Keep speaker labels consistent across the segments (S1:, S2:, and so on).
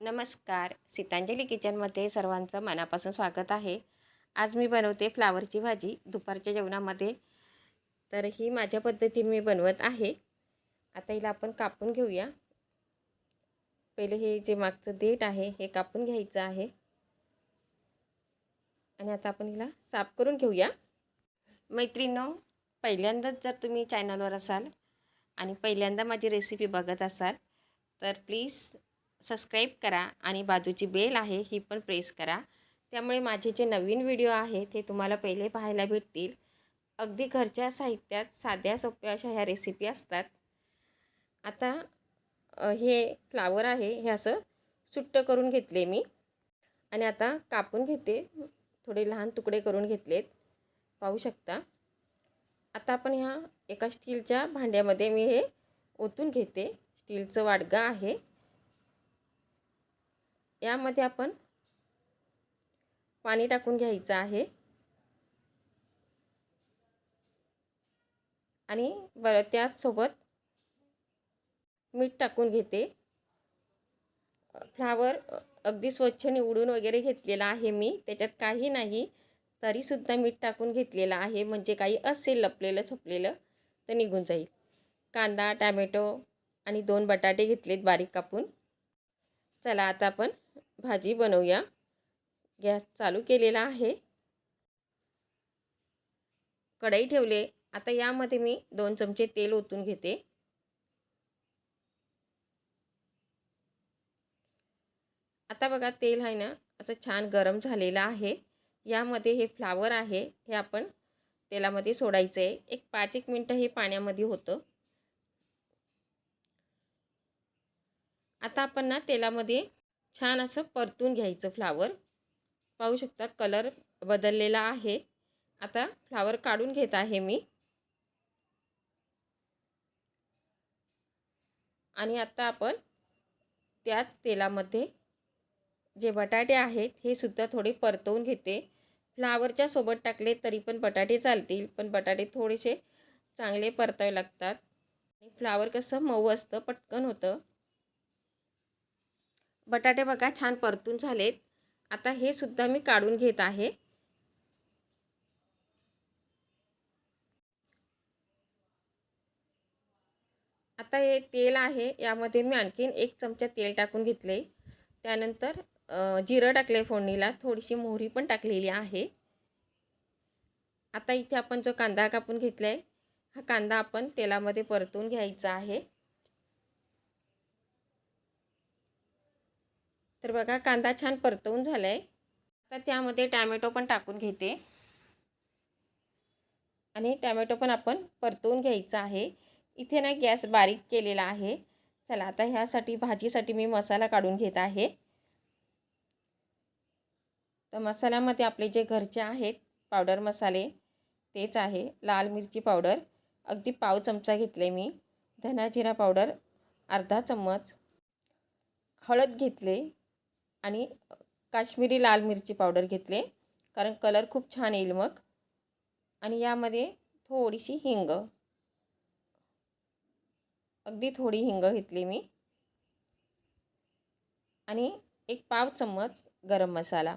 S1: नमस्कार. सीतांजली किचनमध्ये सर्वांचं मनापासून स्वागत आहे. आज मी बनवते फ्लावरची भाजी दुपारच्या जेवणामध्ये. तर ही माझ्या पद्धतीने मी बनवत आहे. आता हिला आपण कापून घेऊया. पहिले हे जे मागचं देठ आहे हे कापून घ्यायचं आहे. आणि आता आपण हिला साफ करून घेऊया. मैत्रिणो पहिल्यांदाच जर तुम्ही चॅनलवर असाल आणि पहिल्यांदा माझी रेसिपी बघत असाल तर प्लीज सबस्क्राईब करा आणि बाजूची बेल आहे ही पण प्रेस करा. त्यामुळे माझे जे नवीन व्हिडिओ आहेत ते तुम्हाला पहिले पाहायला भेटतील. अगदी घरच्या साहित्यात साध्या सोप्या अशा ह्या रेसिपी असतात. आता हे फ्लावर आहे हे असं सुट्ट करून घेतले मी. आणि आता कापून घेते. थोडे लहान तुकडे करून घेतलेत. पाहू शकता. आता आपण ह्या एका स्टीलच्या भांड्यामध्ये मी हे ओतून घेते. स्टीलचं वाडगं आहे. यामध्ये आपण पाणी टाकून घ्यायचं आहे. आणि बरं त्याचसोबत मीठ टाकून घेते. फ्लावर अगदी स्वच्छ निवडून वगैरे घेतलेला आहे मी. त्याच्यात काही नाही तरीसुद्धा मीठ टाकून घेतलेलं आहे. म्हणजे काही असेल लपलेलं छपलेलं तर निघून जाईल. कांदा टॅमॅटो आणि दोन बटाटे घेतलेत बारीक कापून. चला आता आपण भाजी बनवूया. गॅस चालू केलेला आहे. कढई ठेवले. आता यामध्ये मी दोन चमचे तेल ओतून घेते. आता बघा तेल आहे ना असं छान गरम झालेलं आहे. यामध्ये हे फ्लावर आहे. हे आपण तेलामध्ये सोडायचं आहे एक पाच एक मिनटं हे पाण्यामध्ये होतं. आता आपण ना तेलामध्ये छान असं परतून घ्यायचं फ्लावर. पाहू शकता कलर बदललेला आहे. आता फ्लावर काढून घेत आहे मी. आणि आता आपण त्याच तेलामध्ये जे बटाटे आहेत हे सुद्धा थोडे परतवून घेते. फ्लावरच्या सोबत टाकले तरी पण बटाटे चालतील पण बटाटे थोडेसे चांगले परतावे लागतात. आणि फ्लावर कसं मऊ असतं पटकन होतं. बटाटे बघा छान परतून झालेत. आता हे सुद्धा मी काढून घेत आहे. आता हे तेल आहे यामध्ये मी आणखीन एक चमचा तेल टाकून घेतले. त्यानंतर जिरं टाकले फोडणीला थोडीशी मोहरी पण टाकलेली आहे. आता इथे आपण जो कांदा कापून घेतला आहे हा कांदा आपण तेलामध्ये परतून घ्यायचा आहे. तर बघा कांदा छान परतवून झाला आहे आता त्यामध्ये टॅमॅटो पण टाकून घेते. आणि टॅमॅटो पण आपण परतवून घ्यायचा आहे. इथे ना गॅस बारीक केलेला आहे. चला आता ह्यासाठी भाजीसाठी मी मसाला काढून घेत आहे. तर मसाल्यामध्ये आपले जे घरचे आहेत पावडर मसाले तेच आहे. लाल मिरची पावडर. अगदी पाव चमचा घेतले मी. धना जिरा पावडर अर्धा चम्मच. हळद घेतले. आणि काश्मीरी लाल मिरची पावडर घेतले. कारण कलर खूप छान येईल मग. आणि यामध्ये थोडीशी हिंग. अगदी थोडी हिंग घेतली मी. आणि एक पाव चम्मच गरम मसाला.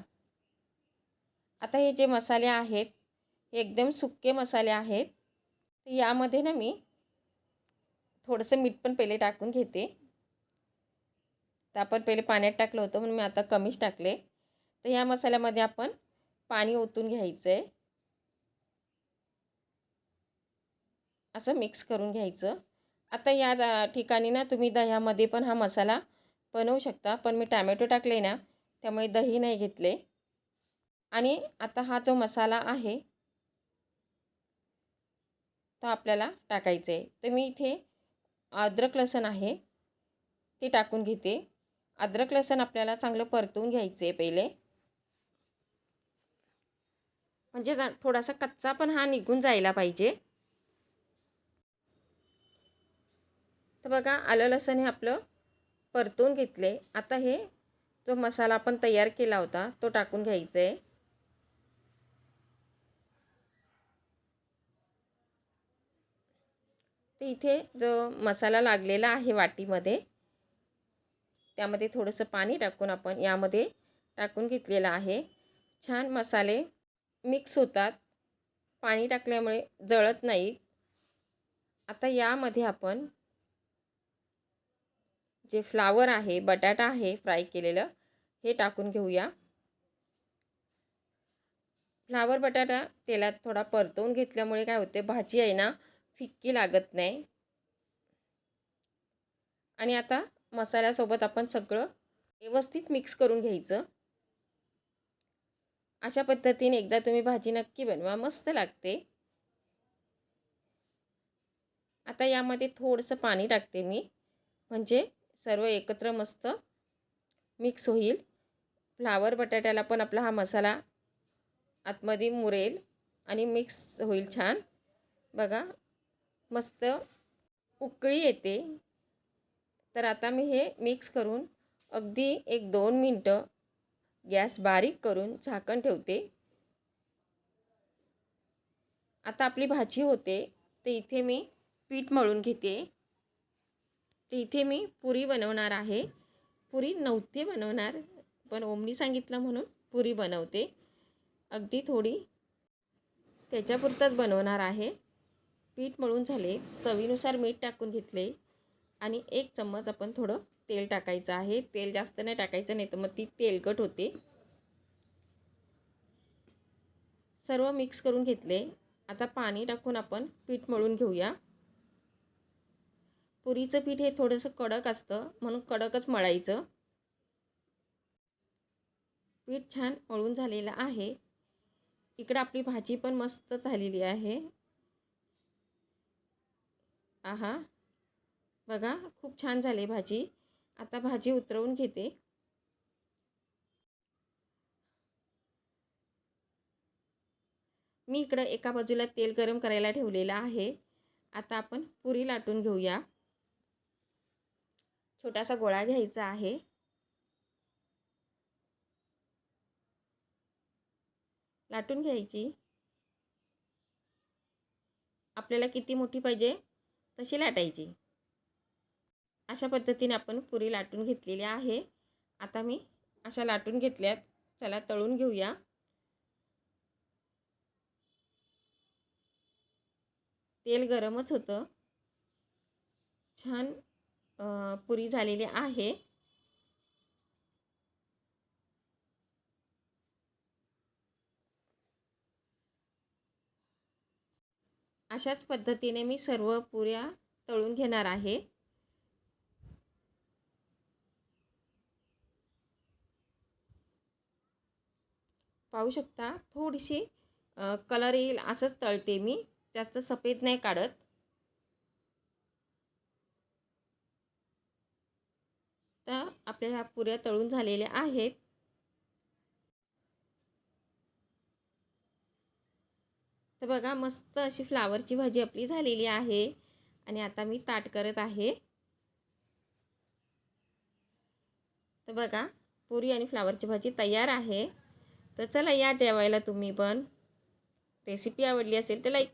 S1: आता हे जे मसाले आहेत हे एकदम सुके मसाले आहेत. यामध्ये ना मी थोडंसं मीठ पण पहिले टाकून घेते. तर आपण पहिले पाण्यात टाकलं होतं म्हणून मी आता कमीच टाकले. तर ह्या मसाल्यामध्ये आपण पाणी ओतून घ्यायचं आहे असं मिक्स करून घ्यायचं. आता या जा ठिकाणी ना तुम्ही दह्यामध्ये पण हा मसाला बनवू शकता. पण मी टॅमॅटो टाकले ना त्यामुळे दही नाही घेतले. आणि आता हा जो मसाला आहे तो आपल्याला टाकायचा आहे तर मी इथे अद्रक लसण आहे ते टाकून घेते. अद्रक लसण आपल्याला चांगलं परतून घ्यायचं आहे पहिले. म्हणजे थोडासा कच्चा पण हा निघून जायला पाहिजे. तर बघा आलं लसण हे आपलं परतून घेतले. आता हे जो मसाला आपण तयार केला होता तो टाकून घ्यायचा आहे तर इथे जो मसाला लागलेला आहे वाटीमध्ये त्यामध्ये थोडंसं पाणी टाकून आपण यामध्ये टाकून घेतलेलं आहे. छान मसाले मिक्स होतात. पाणी टाकल्यामुळे जळत नाही. आता यामध्ये आपण जे फ्लावर आहे बटाटा आहे फ्राय केलेलं हे टाकून घेऊया. फ्लावर बटाटा तेलात थोडा परतवून घेतल्यामुळे काय होते भाजी आहे ना फिक्की लागत नाही. आणि आता मसाल्यासोबत आपण सगळं व्यवस्थित मिक्स करून घ्यायचं. अशा पद्धतीने एकदा तुम्ही भाजी नक्की बनवा मस्त लागते. आता यामध्ये थोडंसं पाणी टाकते मी म्हणजे सर्व एकत्र मस्त मिक्स होईल. फ्लावर बटाट्याला पण आपला हा मसाला आतमध्ये मुरेल आणि मिक्स होईल छान. बघा मस्त उकळी येते. तर आता मी हे मिक्स करून अगदी एक दोन मिनटं गॅस बारीक करून झाकण ठेवते. आता आपली भाजी होते तर इथे मी पीठ मळून घेते. तर इथे मी पुरी बनवणार आहे. पुरी नव्हती बनवणार पण ओमनी सांगितलं म्हणून पुरी बनवते. अगदी थोडी त्याच्यापुरतंच बनवणार आहे. पीठ मळून झाले चवीनुसार मीठ टाकून घेतले. आणि एक चम्मच आपण थोडं तेल टाकायचं आहे. तेल जास्त नाही टाकायचं नाही तर मग ती तेलकट होते. सर्व मिक्स करून घेतले. आता पाणी टाकून आपण पीठ मळून घेऊया. पुरीचं पीठ हे थोडंसं कडक असतं म्हणून कडकच मळायचं. पीठ छान मळून झालेलं आहे. इकडं आपली भाजी पण मस्त झालेली आहे. आहा. बघा खूप छान झाले भाजी. आता भाजी उतरवून घेते. मी इकडं एका बाजूला तेल गरम करायला ठेवलेलं आहे. आता आपण पुरी लाटून घेऊया. छोटासा गोळा घ्यायचा आहे. लाटून घ्यायची. आपल्याला किती मोठी पाहिजे तशी लाटायची. अशा पद्धतीने आपण पुरी लाटून घेतलेली आहे. आता मी अशा लाटून घेतल्यात. चला तळून घेऊया. तेल गरमच होतं. छान पुरी झालेली आहे. अशाच पद्धतीने मी सर्व पुऱ्या तळून घेणार आहे. पाहू शकता. थोडीशी कलर येईल असंच तळते मी. जास्त सफेद नाही काढत. तर आपल्या ह्या पुऱ्या तळून झालेल्या आहेत. तर बघा मस्त अशी फ्लावरची भाजी आपली झालेली आहे. आणि आता मी ताट करत आहे. तर बघा पुरी आणि फ्लावरची भाजी तयार आहे. तर चला या जेवायला तुम्ही पण. रेसिपी आवडली असेल तर लाईक